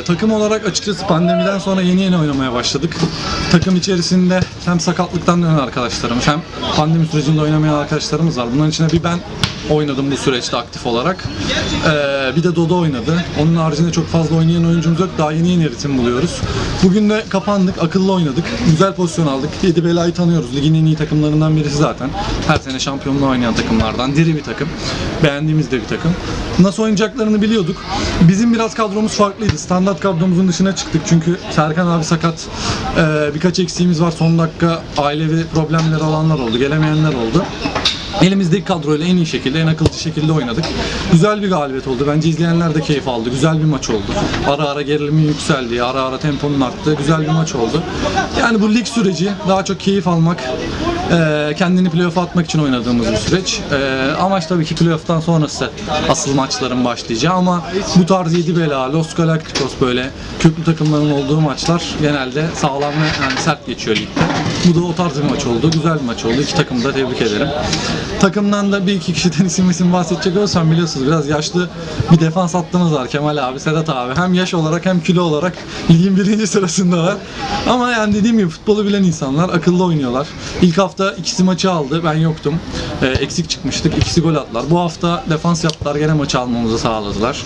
Ee, takım olarak açıkçası pandemiden sonra yeni yeni oynamaya başladık. Takım içerisinde hem sakatlıktan dönen arkadaşlarımız hem pandemi sürecinde oynamayan arkadaşlarımız var. Bunların içinde bir ben oynadım bu süreçte aktif olarak. Ee, bir de Dodo oynadı. Onun haricinde çok fazla oynayan oyuncumuz yok. Daha yeni yeni ritim buluyoruz. Bugün de kapandık, akıllı oynadık. Güzel pozisyon aldık. Yedi Bela'yı tanıyoruz. Ligin en iyi takımlarından birisi zaten. Her sene şampiyonluğu oynayan takımlardan. Diri bir takım. Beğendiğimiz de bir takım. Nasıl oynayacaklarını biliyorduk. Bizim biraz kadromuz farklıydı. Standart kadromuzun dışına çıktık. Çünkü Serkan abi sakat. Ee, birkaç eksiğimiz var. Son dakika ailevi problemleri olanlar oldu. Gelemeyenler oldu. Elimizdeki kadroyla en iyi şekilde, en akılcı şekilde oynadık. Güzel bir galibiyet oldu. Bence izleyenler de keyif aldı. Güzel bir maç oldu. Ara ara gerilimin yükseldiği, ara ara temponun arttığı güzel bir maç oldu. Yani bu lig süreci daha çok keyif almak, eee, kendini playoff'a atmak için oynadığımız bir süreç. Eee, amaç tabii ki playoff'tan sonrası asıl maçların başlayacağı ama bu tarz 7 bela, Los Galacticos böyle köklü takımların olduğu maçlar genelde sağlam ve yani sert geçiyor ligde. Bu da o tarz bir maç oldu. Güzel bir maç oldu. İki takımı da tebrik ederim. Takımdan da bir iki kişiden isim isim bahsedecek olursam biliyorsunuz biraz yaşlı bir defans hattımız var. Kemal abi, Sedat abi. Hem yaş olarak hem kilo olarak ligin birinci sırasındalar. Ama yani dediğim gibi futbolu bilen insanlar akıllı oynuyorlar. İlk hafta ikisi maçı aldı. Ben yoktum. Ee, eksik çıkmıştık. İkisi gol attılar. Bu hafta defans yaptılar. Gene maçı almamızı sağladılar.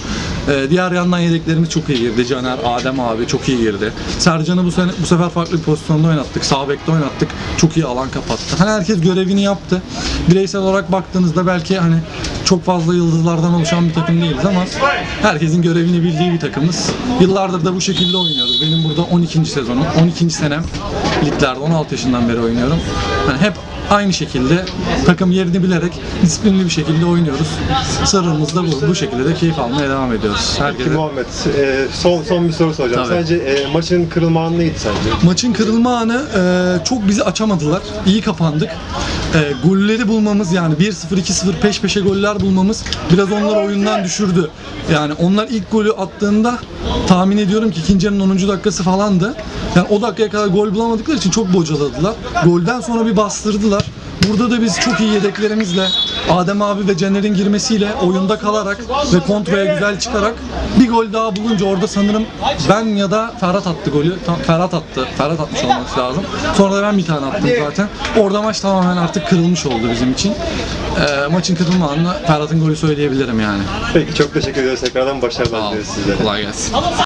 Ee, diğer yandan yedeklerimiz çok iyi girdi. Caner, Adem abi çok iyi girdi. Sercan'ı bu sene bu sefer farklı bir pozisyonda oynattık. Sağ bekte oynattık. Çok iyi alan kapattı. Hani herkes görevini yaptı. Bireysel olarak baktığınızda belki hani çok fazla yıldızlardan oluşan bir takım değiliz ama herkesin görevini bildiği bir takımız. Yıllardır da bu şekilde oynuyoruz. Benim burada 12. sezonum, 12. senem liglerde 16 yaşından beri oynuyorum. Hani hep aynı şekilde takım yerini bilerek disiplinli bir şekilde oynuyoruz. Sırrımız da bu. Bu şekilde de keyif almaya devam ediyoruz. Peki Herkese Muhammed, e, son son bir soru soracağım. Tabii. Sence e, maçın kırılma anı neydi sence? Maçın kırılma anı e, çok bizi açamadılar. İyi kapandık. E, golleri bulmamız yani 1-0, 2-0 peş peşe goller bulmamız biraz onları oyundan düşürdü. Yani onlar ilk golü attığında tahmin ediyorum ki ikinci yarının 10. dakikası falandı. Yani o dakikaya kadar gol bulamadıkları için çok bocaladılar. Golden sonra bir bastırdılar. Burada da biz çok iyi yedeklerimizle Adem abi ve Caner'in girmesiyle oyunda kalarak ve kontraya güzel çıkarak bir gol daha bulunca orada sanırım ben ya da Ferhat attı golü. Tam Ferhat attı. Ferhat atmış olması lazım. Sonra da ben bir tane attım zaten. Orada maç tamamen artık kırılmış oldu bizim için. Ee, maçın kırılma anını Ferhat'ın golü söyleyebilirim yani. Peki çok teşekkür ediyoruz. Tekrardan başarılar Sağ dileriz sizlere. Kolay gelsin.